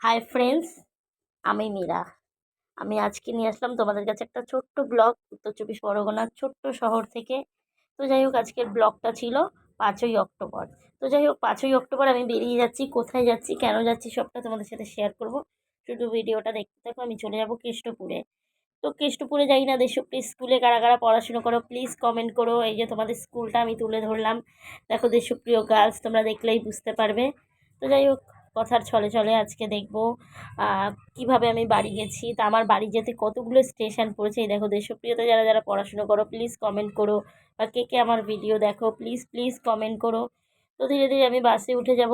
Hi friends আমি মীরা। আমি আজকে নিয়ে আসলাম তোমাদের কাছে একটা ছোট্ট ব্লগ উত্তর চব্বিশ পরগনার ছোট্ট শহর থেকে। তো যাই হোক, আজকের ব্লগটা ছিল পাঁচই অক্টোবর। তো যাই হোক, পাঁচই অক্টোবর আমি বেরিয়ে যাচ্ছি, কোথায় যাচ্ছি, কেন যাচ্ছি সবটা তোমাদের সাথে শেয়ার করব। শুধু ভিডিওটা দেখতে থাকো, আমি চলে যাব কেষ্টপুরে। তো কেষ্টপুরে যাই না দেশপ্রিয় স্কুলে কারা কারা পড়াশুনো করো প্লিজ কমেন্ট করো। এই যে তোমাদের স্কুলটা আমি তুলে ধরলাম। দেখো দেশপ্রিয় গার্লস তোমরা দেখলেই বুঝতে পারবে। তো যাই হোক কথার ছলে ছলে আজকে দেখব কীভাবে আমি বাড়ি গেছি, তা আমার বাড়ি যেতে কতগুলো স্টেশন পড়েছে, এই দেখো দেশপ্রিয়তে যারা যারা পড়াশুনো করো প্লিজ কমেন্ট করো, বা কে কে আমার ভিডিও দেখো প্লিজ প্লিজ কমেন্ট করো। তো ধীরে ধীরে আমি বাসে উঠে যাব,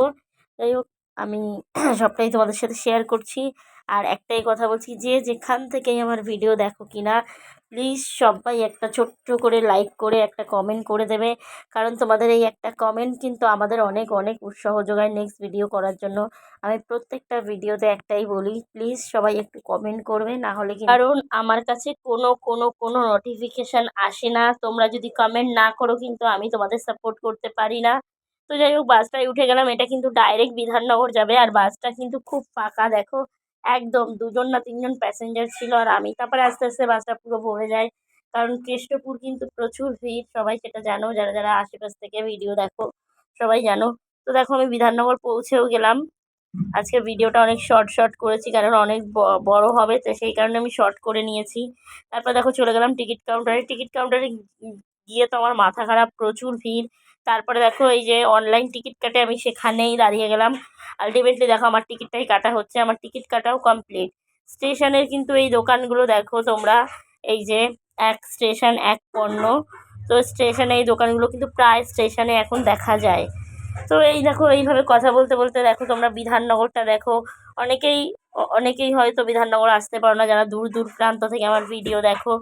যাই হোক, আমি সবটাই তোমাদের সাথে শেয়ার করছি, আর একটাই কথা বলছি, যে যেখান থেকেই আমার ভিডিও দেখো কি না প্লিজ সবাই একটা ছোট্ট করে লাইক করে, একটা কমেন্ট করে দেবে। কারণ তোমাদের এই একটা কমেন্ট কিন্তু আমাদের অনেক অনেক উৎসাহ যোগায় নেক্সট ভিডিও করার জন্য। আমি প্রত্যেকটা ভিডিওতে একটাই বলি প্লিজ সবাই একটু কমেন্ট করবে, না হলে কি কারণ আমার কাছে কোনো কোনো কোনো নোটিফিকেশান আসে না। তোমরা যদি কমেন্ট না করো কিন্তু আমি তোমাদের সাপোর্ট করতে পারি না। তো যাই হোক বাসটায় উঠে গেলাম। এটা কিন্তু ডাইরেক্ট বিধাননগর যাবে। আর বাসটা কিন্তু খুব ফাঁকা, দেখো। একদম দুজন না তিনজন প্যাসেঞ্জার ছিল আর আমি। তারপরে আস্তে আস্তে বাসটা পুরো ভরে যায়। কারণ কেষ্টপুর কিন্তু প্রচুর ভিড়, সবাই সেটা জানো। যারা যারা আশেপাশ থেকে ভিডিও দেখো, সবাই জানো। তো দেখো আমি বিধাননগর পৌঁছেও গেলাম। আজকে ভিডিওটা অনেক শর্ট শর্ট করেছি কারণ অনেক বড় হবে, তো সেই কারণে আমি শর্ট করে নিয়েছি। তারপর দেখো চলে গেলাম টিকিট কাউন্টারে টিকিট কাউন্টারে গিয়ে তো আমার মাথা খারাপ, প্রচুর ভিড়। তারপরে দেখো এই যে অনলাইন টিকিট কাটে, আমি সেখানেই দাঁড়িয়ে গেলাম। আলটিমেটলি দেখো আমার টিকিটটাই কাটা হচ্ছে, আমার টিকিট কাটাও কমপ্লিট স্টেশনের কিন্তু এই দোকানগুলো দেখো তোমরা, এই যে এক স্টেশন এক পণ্য। তো স্টেশনে এই দোকানগুলো কিন্তু প্রায় স্টেশনে এখন দেখা যায়। তো এই দেখো এইভাবে কথা বলতে বলতে দেখো তোমরা বিধাননগরটা দেখো। অনেকেই অনেকেই হয়তো বিধাননগর আসতে পারো না, যারা দূর দূর প্রান্ত থেকে আমার ভিডিও দেখো।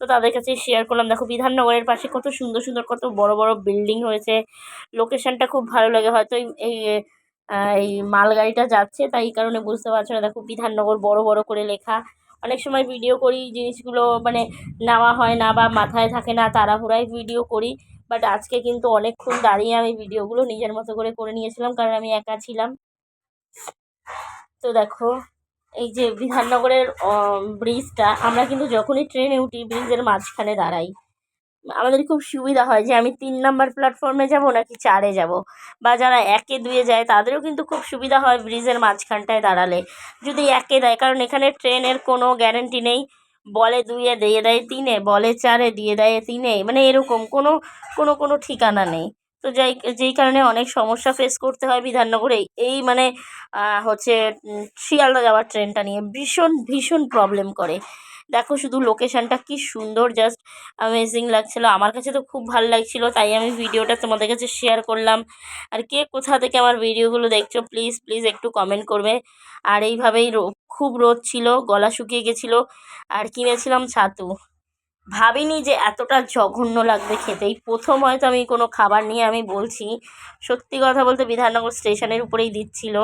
তো তাদের কাছে শেয়ার করলাম। দেখো, বিধাননগরের পাশে কত সুন্দর সুন্দর, কত বড় বড় বিল্ডিং হয়েছে। লোকেশনটা খুব ভালো লাগে। হয়তো এই এই মালগাড়িটা যাচ্ছে, তাই এই কারণে বুঝতে পারছ না। দেখো, বিধাননগর বড় বড় করে লেখা। অনেক সময় ভিডিও করি, জিনিসগুলো মানে নেওয়া হয় না বা মাথায় থাকে না, তাড়াহুড়ায় ভিডিও করি। বাট আজকে কিন্তু অনেকক্ষণ দাঁড়িয়ে আমি ভিডিওগুলো নিজের মতো করে করে নিয়েছিলাম, কারণ আমি একা ছিলাম। তো দেখো এই যে বিধাননগরের ব্রিজটা আমরা কিন্তু যখনই ট্রেনে উঠি ব্রিজের মাঝখানে দাঁড়াই। আমাদের খুব সুবিধা হয় যে আমি তিন নাম্বার প্ল্যাটফর্মে যাব নাকি চারে যাব। বা যারা একে দুয়ে যায়, তাদেরও কিন্তু খুব সুবিধা হয় ব্রিজের মাঝখানটায় দাঁড়ালে। যদি একে দেয়, কারণ এখানে ট্রেনের কোনো গ্যারেন্টি নেই। বলে দুয়ে দিয়ে দেয় তিনে বলে চারে দিয়ে দেয় তিনে মানে এরকম কোনো কোনো কোনো ঠিকানা নেই। তো যাই, যেই কারণে অনেক সমস্যা ফেস করতে হয় বিধাননগরে। এই মানে হচ্ছে শিয়ালদা যাওয়ার ট্রেনটা নিয়ে ভীষণ ভীষণ প্রবলেম করে। দেখো শুধু লোকেশানটা কি সুন্দর জাস্ট অ্যামেজিং লাগছিল। আমার কাছে তো খুব ভালো লাগছিল, তাই আমি ভিডিওটা তোমাদের কাছে শেয়ার করলাম। আর কে কোথা থেকে আমার ভিডিওগুলো দেখছ প্লিজ প্লিজ একটু কমেন্ট করবে। আর এইভাবেই খুব রোদ ছিল, গলা শুকিয়ে গেছিল। আর কিনেছিলাম ছাতু। ভাবিনি যে এতটা জঘন্য লাগবে খেতেই। প্রথম হয়তো আমি কোনো খাবার নিয়ে আমি বলছি। সত্যি কথা বলতে বিধাননগর স্টেশনের উপরেই দিচ্ছিল।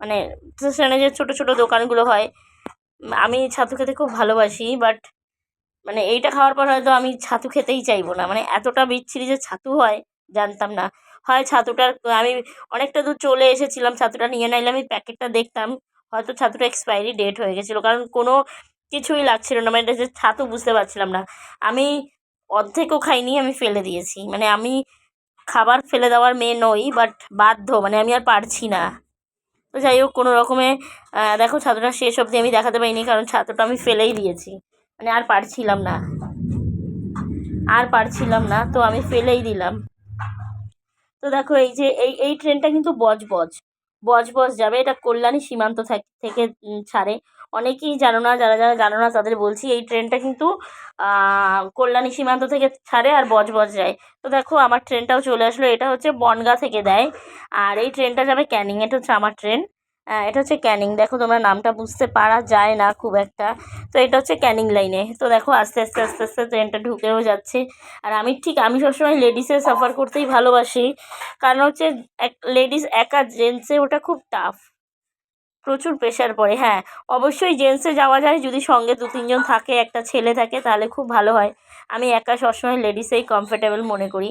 মানে স্টেশনে যে ছোটো ছোটো দোকানগুলো হয়, আমি ছাতু খেতে খুব ভালোবাসি, বাট মানে এইটা খাওয়ার পর হয়তো আমি ছাতু খেতেই চাইব না। মানে এতটা বিচ্ছিরি যে ছাতু হয়, জানতাম না। হয় ছাতুটার, আমি অনেকটা দূর চলে এসেছিলাম, ছাতুটা নিয়ে নাইলে আমি প্যাকেটটা দেখতাম। হয়তো ছাতুটা এক্সপায়ারি ডেট হয়ে গেছিল, কারণ কোনো কিছুই লাগছিল না মানে এটা যে ছাতু বুঝতে পারছিলাম না। আমি অর্ধেকও খাইনি, আমি ফেলে দিয়েছি। মানে আমি খাবার ফেলে দেওয়ার মেয়ে নই বাট বাধ্য মানে আমি আর পারছি না। তো যাই হোক, কোনো রকমে দেখো ছাতুটা শেষ অবধি আমি দেখাতে পারিনি, কারণ ছাতুটা আমি ফেলেই দিয়েছি। মানে আর পারছিলাম না। আর পারছিলাম না, তো আমি ফেলেই দিলাম। তো দেখো, এই যে, এই এই ট্রেনটা কিন্তু বজবজ। বজবজ যাবে, এটা কল্যাণী সীমান্ত থেকে ছাড়ে। অনেকেই জানো না, যারা যারা জানো না তাদের বলছি, এই ট্রেনটা কিন্তু কল্যাণী সীমান্ত থেকে ছাড়ে আর বজবজ যায়। তো দেখো, আমার ট্রেনটাও চলে আসলো। এটা হচ্ছে বনগা থেকে দেয়। আর এই ট্রেনটা যাবে ক্যানিং, এটা হচ্ছে আমার ট্রেন। এটা হচ্ছে ক্যানিং। দেখো, তোমরা নামটা বুঝতে পারা যায় না খুব একটা। তো এটা হচ্ছে ক্যানিং লাইনে। তো দেখো, আস্তে আস্তে আস্তে আস্তে ট্রেনটা ঢুকেও যাচ্ছে। আর আমি ঠিক, আমি সবসময় লেডিসে সাফার করতেই ভালোবাসি। কারণ হচ্ছে, এক, লেডিস একা, জেন্টসে ওটা খুব টাফ প্রচুর প্রেশার পড়ে হ্যাঁ। অবশ্যই জেন্টসে যাওয়া যায়, যদি সঙ্গে দু, তিনজন থাকে, একটা ছেলে থাকে, তাহলে খুব ভালো হয়। আমি একা সবসময় লেডিসেই কমফোর্টেবল মনে করি।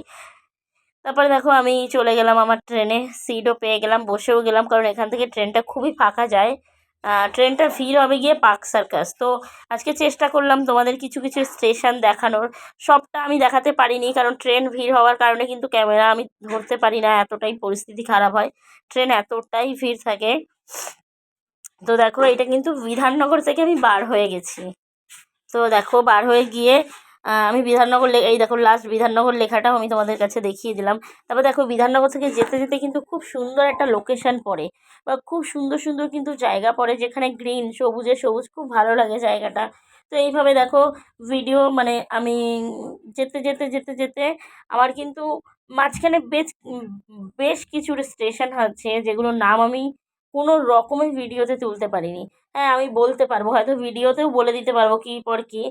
তারপরে দেখো, আমি চলে গেলাম আমার ট্রেনে সিটও পেয়ে গেলাম, বসেও গেলাম, কারণ এখান থেকে ট্রেনটা খুবই ফাঁকা যায়। ট্রেনটা ভিড় হবে গিয়ে পার্ক সার্কাস তো আজকে চেষ্টা করলাম তোমাদের কিছু কিছু স্টেশন দেখানোর। সবটা আমি দেখাতে পারিনি, কারণ ট্রেন ভিড় হওয়ার কারণে কিন্তু ক্যামেরা আমি ধরতে পারি না, এতটাই পরিস্থিতি খারাপ হয়। ট্রেন এতটাই ভিড় থাকে। তো দেখো, এটা কিন্তু বিধাননগর থেকে আমি বার হয়ে গেছি। তো দেখো, বার হয়ে গিয়ে আমি বিধাননগর এই দেখো লাস্ট বিধাননগর লেখাটাও আমি তোমাদের কাছে দেখিয়ে দিলাম। তারপর দেখো, বিধাননগর থেকে যেতে যেতে কিন্তু খুব সুন্দর একটা লোকেশন পড়ে বা খুব সুন্দর সুন্দর কিন্তু জায়গা পড়ে যেখানে গ্রিন সবুজে সবুজ, খুব ভালো লাগে জায়গাটা। তো এইভাবে দেখো ভিডিও মানে আমি যেতে যেতে যেতে যেতে আমার কিন্তু মাঝখানে বেশ বেশ কিছু স্টেশন আছে যেগুলোর নাম আমি কোনো রকমের ভিডিওতে তুলতে পারিনি। হ্যাঁ আমি বলতে পারব, হয়তো ভিডিওতেও বলে দিতে পারব কী পর কী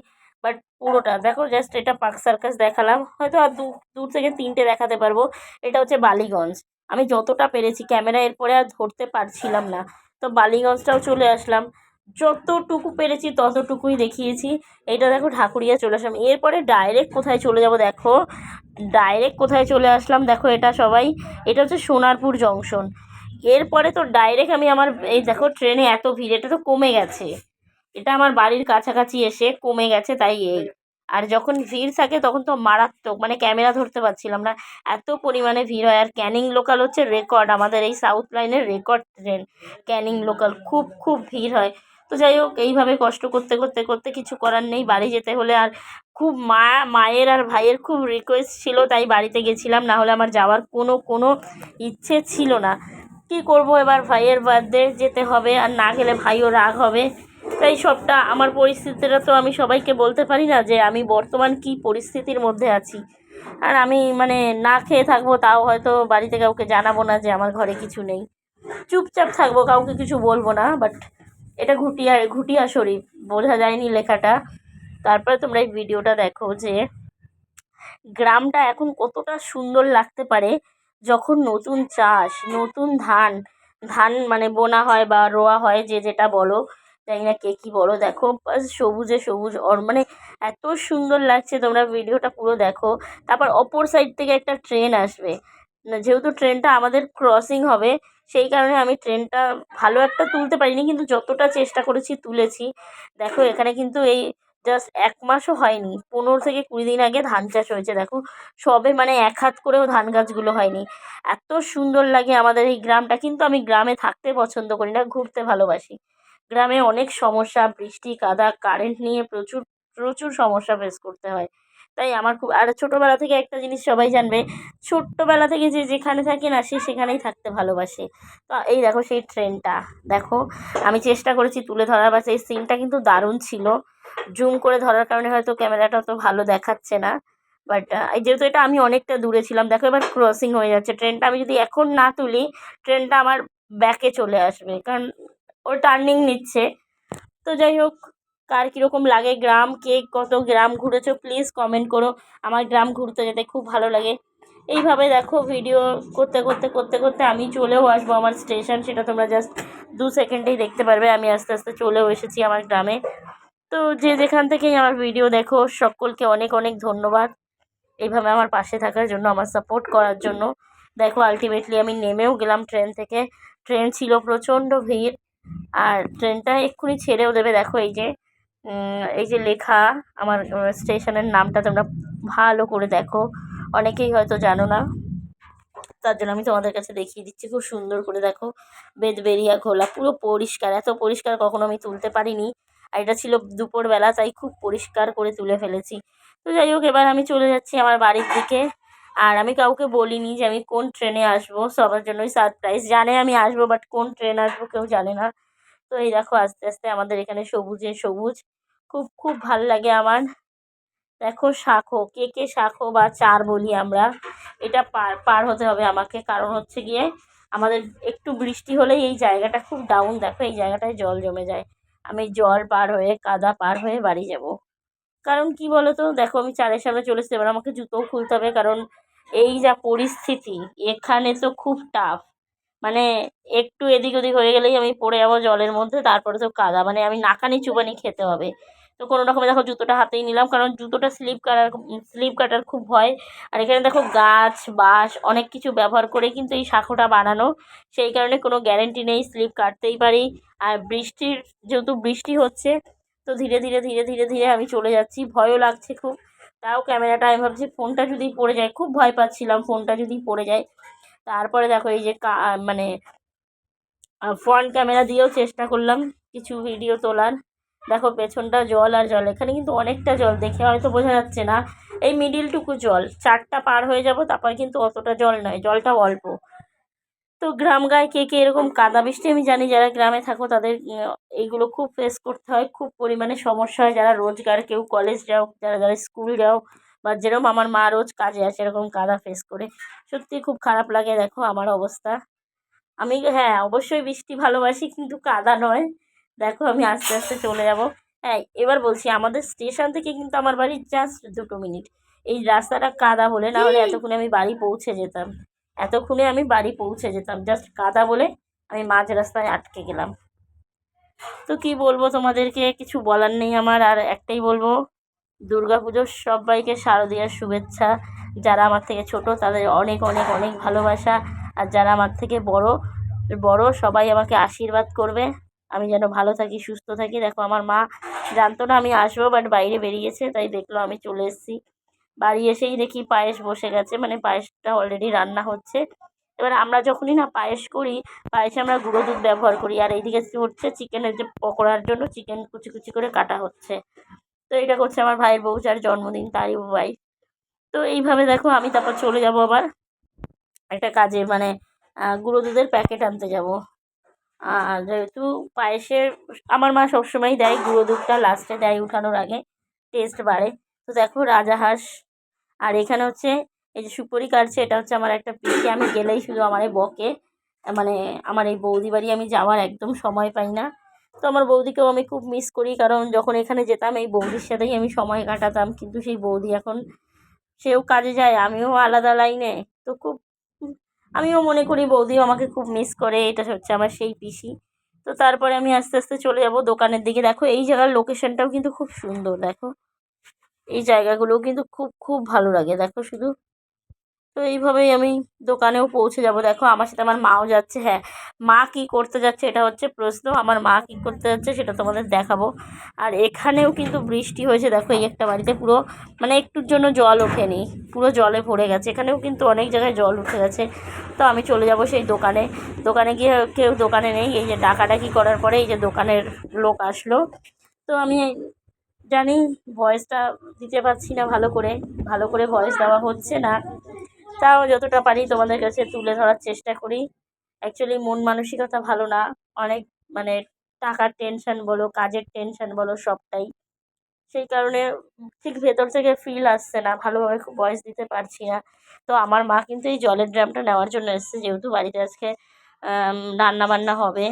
বাট পুরোটা, দেখো জাস্ট এটা পার্ক সার্কাস দেখালাম, হয়তো আর দূর থেকে তিনটে দেখাতে পারব। এটা হচ্ছে বালিগঞ্জ। আমি যতটা পেরেছি, ক্যামেরা এরপরে আর ধরতে পারছিলাম না। তো বালিগঞ্জটাও চলে আসলাম। যতটুকু পেরেছি, ততটুকুই দেখিয়েছি। এটা দেখো ঢাকুরিয়া চলে আসলাম। এরপরে ডাইরেক্ট কোথায় চলে যাব দেখো। ডাইরেক্ট কোথায় চলে আসলাম, দেখো এটা সবাই। এটা হচ্ছে সোনারপুর জংশন এরপরে তো ডাইরেক্ট আমি আমার, এই দেখো ট্রেনে এত ভিড়, এটা তো কমে গেছে। এটা আমার বাড়ির কাছাকাছি এসে কমে গেছে তাই এই। আর যখন ভিড় থাকে তখন তো মারাত্মক মানে ক্যামেরা ধরতে পারছিলাম না। এত পরিমাণে ভিড় হয়। আর ক্যানিং লোকাল হচ্ছে রেকর্ড আমাদের এই সাউথ লাইনের রেকর্ড ট্রেন ক্যানিং লোকাল খুব খুব ভিড় হয়। তো যাই হোক, এইভাবে কষ্ট করতে করতে করতে কিছু করার নেই। বাড়ি যেতে হলে আর খুব মা, মায়ের আর ভাইয়ের খুব রিকোয়েস্ট ছিল, তাই বাড়িতে গেছিলাম। না হলে আমার যাওয়ার কোনো কোনো ইচ্ছে ছিল না। কী করব এবার ভাইয়ের বার্থডে যেতে হবে আর না গেলে ভাইও রাগ হবে। তাই সবটা আমার পরিস্থিতিটা তো আমি সবাইকে বলতে পারি না যে আমি বর্তমান কী পরিস্থিতির মধ্যে আছি। আর আমি মানে না খেয়ে থাকব তাও হয়তো বাড়িতে কাউকে জানাব না যে আমার ঘরে কিছু নেই। চুপচাপ থাকব, কাউকে কিছু বলব না বাট এটা ঘুটিয়া ঘুটিয়া শরীফ, বোঝা যায়নি লেখাটা। তারপরে তোমরা এই ভিডিওটা দেখো যে গ্রামটা এখন কতটা সুন্দর লাগতে পারে। যখন নতুন চাষ, নতুন ধান ধান মানে বোনা হয় বা রোয়া হয় যে যেটা বলো, জানি না কে কী বলো, দেখো সবুজে সবুজ অর মানে এত সুন্দর লাগছে তোমরা ভিডিওটা পুরো দেখো। তারপর অপর সাইড থেকে একটা ট্রেন আসবে। যেহেতু ট্রেনটা আমাদের ক্রসিং হবে, সেই কারণে আমি ট্রেনটা ভালো একটা তুলতে পারিনি, কিন্তু যতটা চেষ্টা করেছি তুলেছি। দেখো, এখানে কিন্তু এই জাস্ট এক মাসও হয়নি। পনেরো থেকে কুড়ি দিন আগে ধান চাষ হয়েছে, দেখো। সবে মানে এক হাত করেও ধান গাছগুলো হয়নি। এত সুন্দর লাগে আমাদের এই গ্রামটা, কিন্তু আমি গ্রামে থাকতে পছন্দ করি না, ঘুরতে ভালোবাসি। গ্রামে অনেক সমস্যা, বৃষ্টি, কাদা কারেন্ট নিয়ে প্রচুর প্রচুর সমস্যা ফেস করতে হয়। তাই আমার খুব, আর ছোটোবেলা থেকে একটা জিনিস সবাই জানবে, ছোট্টবেলা থেকে যে যেখানে থাকে না, সে সেখানেই থাকতে ভালোবাসে। তো এই দেখো সেই ট্রেনটা দেখো, আমি চেষ্টা করেছি তুলে ধরার বা সেই সিনটা কিন্তু দারুণ ছিল। জুম করে ধরার কারণে হয়তো ক্যামেরাটা অত ভালো দেখাচ্ছে না। বাট যেহেতু এটা আমি অনেকটা দূরে ছিলাম, দেখো এবার ক্রসিং হয়ে যাচ্ছে। ট্রেনটা আমি যদি এখন না তুলি, ট্রেনটা আমার ব্যাকে চলে আসবে, কারণ ও টার্নিং নিচ্ছে। তো যাই হোক, কার কীরকম লাগে গ্রাম, কে কত গ্রাম ঘুরেছো প্লিজ কমেন্ট করো। আমার গ্রাম ঘুরতে যেতে খুব ভালো লাগে। এইভাবে দেখো ভিডিও করতে করতে করতে করতে আমি চলেও আসব আমার স্টেশন সেটা তোমরা জাস্ট দু সেকেন্ডেই দেখতে পারবে। আমি আস্তে আস্তে চলেও এসেছি আমার গ্রামে। তো যে যেখান থেকেই আমার ভিডিও দেখো, সকলকে অনেক অনেক ধন্যবাদ। এইভাবে আমার পাশে থাকার জন্য, আমার সাপোর্ট করার জন্য। দেখো আলটিমেটলি আমি নেমেও গেলাম ট্রেন থেকে। ট্রেন ছিল প্রচণ্ড ভিড়। আর ট্রেনটা এক্ষুনি ছেড়েও দেবে। দেখো, এই যে এই যে লেখা, আমার স্টেশনের নামটা তোমরা ভালো করে দেখো। অনেকেই হয়তো জানো না। তার জন্য আমি তোমাদের কাছে দেখিয়ে দিচ্ছি, খুব সুন্দর করে দেখো। বেদবেরিয়া ঘোলা, পুরো পরিষ্কার। এত পরিষ্কার কখনো আমি তুলতে পারিনি। আর এটা ছিল দুপুরবেলা, তাই খুব পরিষ্কার করে তুলে ফেলেছি। তো যাই হোক, এবার আমি চলে যাচ্ছি আমার বাড়ির দিকে। আর আমি কাউকে বলিনি যে আমি কোন ট্রেনে আসব সবার জন্যই সারপ্রাইজ জানে আমি আসব বাট কোন ট্রেন আসব কেউ জানে না। তো এই দেখো, আস্তে আস্তে আমাদের এখানে সবুজে সবুজ। খুব খুব ভালো লাগে আমার। দেখো, শাঁখো, কে কে শাঁখো বা চার বলি আমরা। এটা পার পার হতে হবে আমাকে, কারণ হচ্ছে গিয়ে আমাদের একটু বৃষ্টি হলেই এই জায়গাটা খুব ডাউন দেখো, এই জায়গাটায় জল জমে যায়। আমি জল পার হয়ে, কাদা পার হয়ে বাড়ি যাব। কারণ কি বলো তো দেখো, আমি চারের সামনে চলে এসেছি, এবার আমাকে জুতোও খুলতে হবে, কারণ এই যা পরিস্থিতি, এখানে তো খুব টাফ মানে একটু এদিক ওদিক হয়ে গেলেই আমি পড়ে যাব জলের মধ্যে, তারপরে তো কাদা মানে আমি নাকানি চুবানি খেতে হবে। তো কোনো রকমে দেখো, জুতোটা হাতেই নিলাম, কারণ জুতোটা স্লিপ কাটার স্লিপ কাটার খুব ভয়। আর এখানে দেখো, গাছ, বাঁশ, অনেক কিছু ব্যবহার করে কিন্তু এই শাঁখোটা বানানো, সেই কারণে কোনো গ্যারেন্টি নেই, স্লিপ কাটতেই পারি। আর বৃষ্টির যেহেতু বৃষ্টি হচ্ছে, তো ধীরে ধীরে ধীরে ধীরে ধীরে আমি চলে যাচ্ছি। ভয়ও লাগছে খুব। তাও ক্যামেরাটা, আমি ভাবছি ফোনটা যদি পড়ে যায়, খুব ভয় পাচ্ছিলাম ফোনটা যদি পড়ে যায়। তারপরে দেখো এই যে মানে ফ্রন্ট ক্যামেরা দিয়েও চেষ্টা করলাম কিছু ভিডিও তোলার। দেখো পেছনটা জল আর জল, এখানে কিন্তু অনেকটা জল, দেখে হয়তো বোঝা যাচ্ছে না। এই মিডিলটুকু জল, চারটা পার হয়ে যাব, তারপর কিন্তু অতটা জল নয় জলটা অল্প। তো গ্রাম গায়ে কে কে এরকম কাদা বৃষ্টি আমি জানি যারা গ্রামে থাকো তাদের এইগুলো খুব ফেস করতে হয়। খুব পরিমাণে সমস্যা হয়। যারা রোজগার কেউ কলেজ যাও যারা যারা স্কুল যাও বা যেরকম আমার মা রোজ কাজে আসে এরকম কাদা ফেস করে। সত্যি খুব খারাপ লাগে দেখো আমার অবস্থা। আমি হ্যাঁ অবশ্যই বৃষ্টি ভালোবাসি কিন্তু কাদা নয়। দেখো আমি আস্তে আস্তে চলে যাব। হ্যাঁ এবার বলছি আমাদের স্টেশন থেকে কিন্তু আমার বাড়ি জাস্ট দুটো মিনিট এই রাস্তাটা কাদা বলে না হলে এতক্ষণে আমি বাড়ি পৌঁছে যেতাম। এতক্ষণে আমি বাড়ি পৌঁছে যেতাম। জাস্ট কাদা বলে আমি মাঝ রাস্তায় আটকে গেলাম। তো কি বলব তোমাদেরকে? কিছু বলার নেই আমার, আর একটাই বলব দুর্গা পুজোর সবাইকে শারদীয়ার শুভেচ্ছা। যারা আমার থেকে ছোট, তাদের অনেক অনেক অনেক ভালোবাসা। আর যারা আমার থেকে বড় বড়, সবাই আমাকে আশীর্বাদ করবে। আমি যেন ভালো থাকি, সুস্থ থাকি। দেখো, আমার মা জানতো না আমি আসব বাট বাইরে বেরিয়েছে, তাই দেখল আমি চলে এসেছি। বাড়ি এসেই দেখি পায়েস বসে গেছে মানে পায়েসটা অলরেডি রান্না হচ্ছে। এবার আমরা যখনই না পায়েস করি, পায়েসে আমরা গুঁড়ো দুধ ব্যবহার করি, আর এইদিকে হচ্ছে চিকেনের যে পকোড়ার জন্য চিকেন কুচি কুচি করে কাটা হচ্ছে। তো এটা করছে আমার ভাইয়ের বউ, যার জন্মদিন, তারই ভাই। তো এইভাবে দেখো আমি তারপর চলে যাব আবার একটা কাজে মানে গুঁড়ো দুধের প্যাকেট আনতে যাব। আর যেহেতু পায়েসের আমার মা সবসময়ই দেয়, গুঁড়ো দুধটা লাস্টে দেয় উঠানোর আগে টেস্ট বাড়ে। তো দেখো রাজাহাঁস আর এখানে হচ্ছে, এই যে সুপুরি কাটছে এটা হচ্ছে আমার একটা পিসি। আমি গেলেই শুধু আমার এই বকে মানে আমার এই বৌদি বাড়ি আমি যাওয়ার একদম সময় পাই না। তো আমার বৌদিকেও আমি খুব মিস করি, কারণ যখন এখানে যেতাম, এই বৌদির সাথেই আমি সময় কাটাতাম। কিন্তু সেই বৌদি এখন, সেও কাজে যায়, আমিও আলাদা লাইনে। তো খুব, আমিও মনে করি বৌদিও আমাকে খুব মিস করে, এটা হচ্ছে আমার সেই পিসি। তো তারপরে আমি আস্তে আস্তে চলে যাব দোকানের দিকে। দেখো, এই জায়গার লোকেশনটাও কিন্তু খুব সুন্দর, দেখো। এই জায়গাগুলোও কিন্তু খুব খুব ভালো লাগে। দেখো শুধু। তো এইভাবেই আমি দোকানেও পৌঁছে যাব। দেখো আমার সাথে আমার মাও যাচ্ছে। হ্যাঁ মা কি করতে যাচ্ছে এটা হচ্ছে প্রশ্ন। আমার মা কী করতে যাচ্ছে সেটা তোমাদের দেখাবো। আর এখানেও কিন্তু বৃষ্টি হয়েছে। দেখো এই একটা বাড়িতে পুরো মানে একটুর জন্য জল ওঠেনি। পুরো জলে ভরে গেছে। এখানেও কিন্তু অনেক জায়গায় জল উঠে গেছে। তো আমি চলে যাব সেই দোকানে। দোকানে গিয়ে কেউ দোকানে নেই। এই যে ডাকাডাকি করার পরে এই যে দোকানের লোক আসলো। তো আমি জানি ভয়েসটা দিতে পারছি না ভালো করে ভালো করে ভয়েস দেওয়া হচ্ছে না। তাও যতটা পারি তোমাদের কাছে তুলে ধরার চেষ্টা করি। অ্যাকচুয়ালি মন মানসিকতা ভালো না, অনেক মানে টাকার টেনশন বলো, কাজের টেনশন বলো, সবটাই। সেই কারণে ঠিক ভেতর থেকে ফিল আসছে না, ভালোভাবে ভয়েস দিতে পারছি না। তো আমার মা কিন্তু এই জলের ড্রামটা নেওয়ার জন্য এসেছে, যেহেতু বাড়িতে আজকে রান্না বান্না হবে।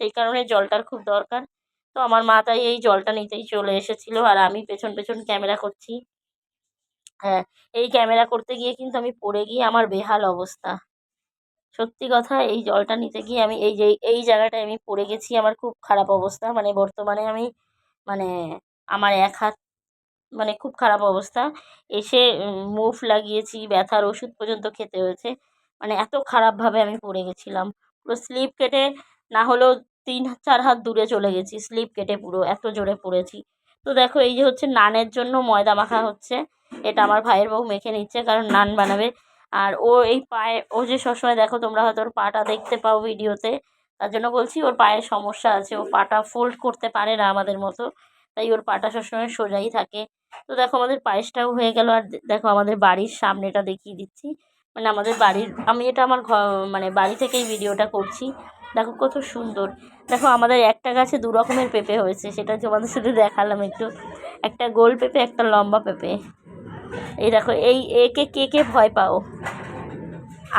সেই কারণে জলটার খুব দরকার। তো আমার মা তাই এই জলটা নিতেই চলে এসেছিল আর আমি পেছন পেছন ক্যামেরা করছি। হ্যাঁ এই ক্যামেরা করতে গিয়ে কিন্তু আমি পড়ে গিয়ে আমার বেহাল অবস্থা। সত্যি কথা, এই জলটা নিতে গিয়ে আমি এই যে, এই জায়গাটায় আমি পড়ে গেছি আমার খুব খারাপ অবস্থা। মানে বর্তমানে আমি মানে আমার এক হাত মানে খুব খারাপ অবস্থা। এসে মুভ লাগিয়েছি, ব্যথার ওষুধ পর্যন্ত খেতে হয়েছে। মানে এত খারাপভাবে আমি পড়ে গেছিলাম। পুরো স্লিপ কেটে না হলেও তিন চার হাত দূরে চলে গেছি, স্লিপ কেটে পুরো, এত জোরে পড়েছি। তো দেখো, এই যে হচ্ছে নানের জন্য ময়দা মাখা হচ্ছে, এটা আমার ভাইয়ের বউ মেখে নিচ্ছে, কারণ নান বানাবে। আর ও এই পায়ে, ও যে সবসময় দেখো, তোমরা হয়তো ওর পাটা দেখতে পাও ভিডিওতে, তার জন্য বলছি ওর পায়ে সমস্যা আছে, ও পাটা ফোল্ড করতে পারে না আমাদের মতো, তাই ওর পাটা সবসময় সোজাই থাকে। তো দেখো, আমাদের পায়েসটাও হয়ে গেল, আর দেখো, আমাদের বাড়ির সামনেটা দেখিয়ে দিচ্ছি। মানে আমাদের বাড়ির, আমি এটা আমার ঘর মানে বাড়ি থেকেই ভিডিওটা করছি। দেখো কত সুন্দর। দেখো আমাদের একটা গাছে দু রকমের পেঁপে হয়েছে, সেটা তোমাদের সাথে দেখালাম একটু। একটা গোল পেঁপে, একটা লম্বা পেঁপে। এই দেখো, এই একে কে কে ভয় পাও?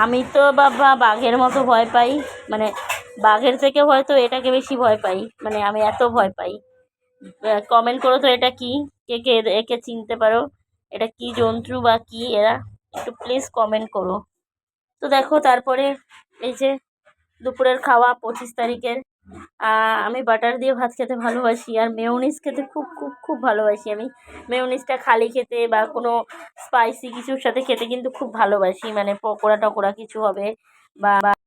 আমি তো বাবা বাঘের মতো ভয় পাই। মানে বাঘের থেকে হয়তো এটাকে বেশি ভয় পাই। মানে আমি এত ভয় পাই। কমেন্ট করো তো এটা কি? কে কে একে চিনতে পারো? এটা কি জন্তু বা কি এরা? একটু প্লিজ কমেন্ট করো। তো দেখো, তারপরে এই যে দুপুরের খাওয়া পঁচিশ তারিখের। আমি বাটার দিয়ে ভাত খেতে ভালোবাসি আর মেয়নিস খেতে খুব খুব খুব ভালোবাসি আমি। মেয়নিসটা খালি খেতে বা কোনো স্পাইসি কিছুর সাথে খেতে কিন্তু খুব ভালোবাসি। মানে পকোড়া টকোড়া কিছু হবে বা